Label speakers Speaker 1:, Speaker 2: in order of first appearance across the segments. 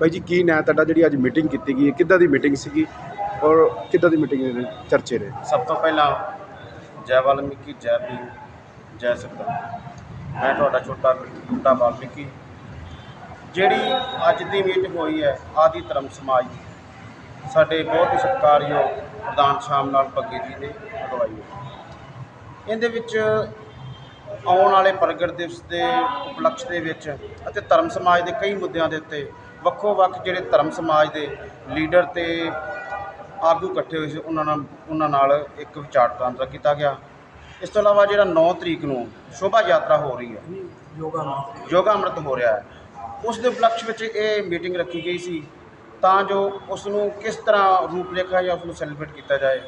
Speaker 1: ਬਾਈ ਜੀ, ਕੀ ਨਾਂ ਤੁਹਾਡਾ? ਜਿਹੜੀ ਅੱਜ ਮੀਟਿੰਗ ਕੀਤੀ ਗਈ ਹੈ, ਕਿੱਦਾਂ ਦੀ ਮੀਟਿੰਗ ਸੀਗੀ ਔਰ ਕਿੱਦਾਂ ਦੀ ਮੀਟਿੰਗ ਦੇ ਚਰਚੇ ਰਹੇ?
Speaker 2: ਸਭ ਤੋਂ ਪਹਿਲਾਂ ਜੈ ਵਾਲਮੀਕੀ, ਜੈ ਭੀਮ, ਜੈ ਸਰਦਾਰ ਮੈਂ ਤੁਹਾਡਾ ਛੋਟਾ ਛੋਟਾ ਵਾਲਮੀਕੀ। ਜਿਹੜੀ ਅੱਜ ਦੀ ਮੀਟਿੰਗ ਹੋਈ ਹੈ, ਆਦੀ ਧਰਮ ਸਮਾਜ ਦੀ। ਸਾਡੇ ਬਹੁਤ ਹੀ ਸਤਿਕਾਰਯੋਗ ਪ੍ਰਧਾਨ ਸ਼ਾਮ ਲਾਲ ਪੱਗੇ ਜੀ ਨੇ ਅਗਵਾਈ ਇਹਦੇ ਵਿੱਚ ਆਉਣ ਵਾਲੇ ਪ੍ਰਗਟ ਦਿਵਸ ਦੇ ਉਪਲਕਸ਼ ਦੇ ਵਿੱਚ ਅਤੇ ਧਰਮ ਸਮਾਜ ਦੇ ਕਈ ਮੁੱਦਿਆਂ ਦੇ ਉੱਤੇ ਵੱਖੋ ਵੱਖ ਜਿਹੜੇ ਧਰਮ ਸਮਾਜ ਦੇ ਲੀਡਰ ਤੇ ਆਗੂ ਇਕੱਠੇ ਹੋਏ ਸੀ ਉਹਨਾਂ ਨਾਲ ਉਹਨਾਂ ਨਾਲ ਇੱਕ ਵਿਚਾਰ ਵਟਾਂਦਰਾ ਕੀਤਾ ਗਿਆ। ਇਸ ਤੋਂ ਇਲਾਵਾ ਜਿਹੜਾ 9 ਤਰੀਕ ਨੂੰ ਸ਼ੋਭਾ ਯਾਤਰਾ ਹੋ ਰਹੀ ਹੈ ਯੋਗਾ ਅੰਮ੍ਰਿਤ ਹੋ ਰਿਹਾ। ਹੈ ਉਸ ਦੇ ਉਪਲਕਸ਼ ਵਿੱਚ ਇਹ ਮੀਟਿੰਗ ਰੱਖੀ ਗਈ ਸੀ ਤਾਂ ਜੋ ਉਸ ਨੂੰ ਕਿਸ ਤਰ੍ਹਾਂ ਰੂਪਰੇਖਾ ਜਾਂ ਉਸ ਨੂੰ ਸੈਲੀਬ੍ਰੇਟ ਕੀਤਾ ਜਾਏ।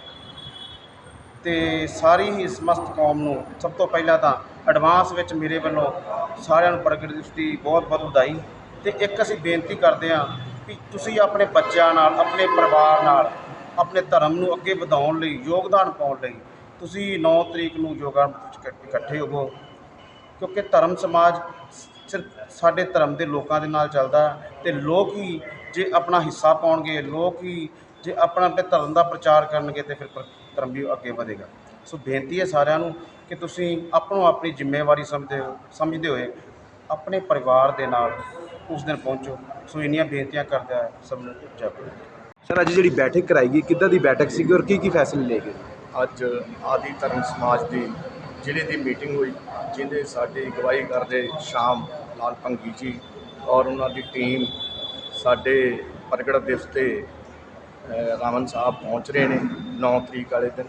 Speaker 2: ਤੇ ਸਾਰੀ ਹੀ ਸਮਸਤ ਕੌਮ ਨੂੰ ਸਭ ਤੋਂ ਪਹਿਲਾਂ ਤਾਂ ਐਡਵਾਂਸ ਵਿੱਚ ਮੇਰੇ ਵੱਲੋਂ ਸਾਰਿਆਂ ਨੂੰ ਪ੍ਰਗਟ ਦਿਵਸ ਦੀ ਬਹੁਤ ਬਹੁਤ ਵਧਾਈ। ਤੇ ਇੱਕ ਅਸੀਂ ਬੇਨਤੀ ਕਰਦੇ ਹਾਂ ਕਿ ਤੁਸੀਂ ਆਪਣੇ ਬੱਚਿਆਂ ਨਾਲ, ਆਪਣੇ ਪਰਿਵਾਰ ਨਾਲ, ਆਪਣੇ ਧਰਮ ਨੂੰ ਅੱਗੇ ਵਧਾਉਣ ਲਈ, ਯੋਗਦਾਨ ਪਾਉਣ ਲਈ ਤੁਸੀਂ 9 ਤਰੀਕ ਨੂੰ ਯੋਗਾ ਵਿੱਚ ਇਕੱਠੇ ਹੋਵੋ। ਕਿਉਂਕਿ ਧਰਮ ਸਮਾਜ ਸਿਰਫ ਸਾਡੇ ਧਰਮ ਦੇ ਲੋਕਾਂ ਦੇ ਨਾਲ ਚੱਲਦਾ ਹੈ ਤੇ ਲੋਕ ਹੀ ਜੇ ਆਪਣਾ ਹਿੱਸਾ ਪਾਉਣਗੇ, ਲੋਕ ਹੀ ਜੇ ਆਪਣਾ ਆਪਣੇ ਧਰਮ ਦਾ ਪ੍ਰਚਾਰ ਕਰਨਗੇ ਤੇ ਫਿਰ ਧਰਮ ਵੀ ਅੱਗੇ ਵਧੇਗਾ। ਸੋ ਬੇਨਤੀ ਹੈ ਸਾਰਿਆਂ ਨੂੰ ਕਿ ਤੁਸੀਂ ਆਪਣੋ ਆਪਣੀ ਜ਼ਿੰਮੇਵਾਰੀ ਸਮਝਦੇ ਸਮਝਦੇ ਹੋਏ ਆਪਣੇ ਪਰਿਵਾਰ ਦੇ ਨਾਲ ਉਸ ਦਿਨ ਪਹੁੰਚੋ। ਸੋ ਇੰਨੀਆਂ ਬੇਨਤੀਆਂ ਕਰਦਾ ਸਭ ਨੂੰ ਜੈ ਭਾਰਤ
Speaker 1: ਸਰ ਅੱਜ ਜਿਹੜੀ ਬੈਠਕ ਕਰਾਈ ਗਈ ਕਿੱਦਾਂ ਦੀ ਬੈਠਕ ਸੀਗੀ ਔਰ ਕੀ ਕੀ ਫੈਸਲੇ ਲਏ ਗਏ?
Speaker 3: ਅੱਜ ਆਦੀ ਧਰਮ ਸਮਾਜ ਦੀ ਜ਼ਿਲ੍ਹੇ ਦੀ ਮੀਟਿੰਗ ਹੋਈ ਜਿਹਦੇ ਸਾਡੇ ਅਗਵਾਈ ਕਰਦੇ ਸ਼ਾਮ ਲਾਲ ਭੰਗੀ ਜੀ ਔਰ ਉਹਨਾਂ ਦੀ ਟੀਮ ਸਾਡੇ ਪ੍ਰਗਟ ਦਿਵਸ ਤੇ ਰਾਵਣ ਸਾਹਿਬ ਪਹੁੰਚ ਰਹੇ ਨੇ 9 ਤਰੀਕ ਵਾਲੇ ਦਿਨ।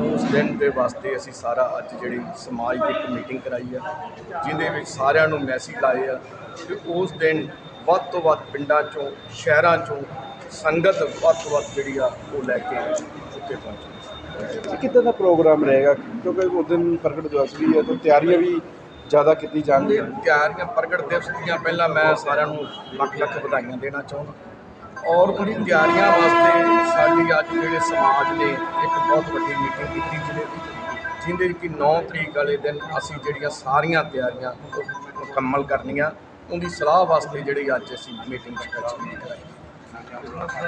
Speaker 3: ਉਸ ਦਿਨ ਦੇ ਵਾਸਤੇ ਅਸੀਂ ਸਾਰਾ ਅੱਜ ਜਿਹੜੀ ਸਮਾਜ ਦੀ ਇੱਕ ਮੀਟਿੰਗ ਕਰਾਈ ਆ ਜਿਹਦੇ ਵਿੱਚ ਸਾਰਿਆਂ ਨੂੰ ਮੈਸੇਜ ਲਾਏ ਆ ਕਿ ਉਸ ਦਿਨ ਵੱਧ ਤੋਂ ਵੱਧ ਪਿੰਡਾਂ ਚੋਂ ਸ਼ਹਿਰਾਂ ਚੋਂ ਸੰਗਤ ਵੱਧ ਤੋਂ ਵੱਧ ਜਿਹੜੀ ਆ ਉਹ ਲੈ ਕੇ ਉੱਥੇ ਪਹੁੰਚੇ।
Speaker 1: ਕਿੱਦਾਂ ਦਾ ਪ੍ਰੋਗਰਾਮ ਰਹੇਗਾ? ਕਿਉਂਕਿ ਉਸ ਦਿਨ ਪ੍ਰਗਟ ਦਿਵਸ ਵੀ ਹੈ ਤਾਂ ਤਿਆਰੀਆਂ ਵੀ ਜ਼ਿਆਦਾ ਕੀਤੀ ਜਾਣਗੀਆਂ।
Speaker 3: ਤਿਆਰੀਆਂ ਪ੍ਰਗਟ ਦਿਵਸ ਦੀਆਂ ਪਹਿਲਾਂ ਮੈਂ ਸਾਰਿਆਂ ਨੂੰ ਲੱਖ ਲੱਖ ਵਧਾਈਆਂ ਦੇਣਾ ਚਾਹੁੰਦਾ। ਔਰ ਉਹਦੀ ਤਿਆਰੀਆਂ ਵਾਸਤੇ ਸਾਡੀ ਅੱਜ ਜਿਹੜੇ ਸਮਾਜ ਨੇ ਇੱਕ ਬਹੁਤ ਵੱਡੀ ਮੀਟਿੰਗ ਕੀਤੀ ਜ਼ਿਲ੍ਹੇ ਦੀ ਜਿਹਦੇ ਕਿ 9 ਤਰੀਕ ਵਾਲੇ ਦਿਨ ਅਸੀਂ ਜਿਹੜੀਆਂ ਸਾਰੀਆਂ ਤਿਆਰੀਆਂ ਉਹ ਮੁਕੰਮਲ ਕਰਨੀਆਂ, ਉਹਦੀ ਸਲਾਹ ਵਾਸਤੇ ਜਿਹੜੀ ਅੱਜ ਅਸੀਂ ਮੀਟਿੰਗ ਸਪੈਸ਼ਲ ਕਰਾਈ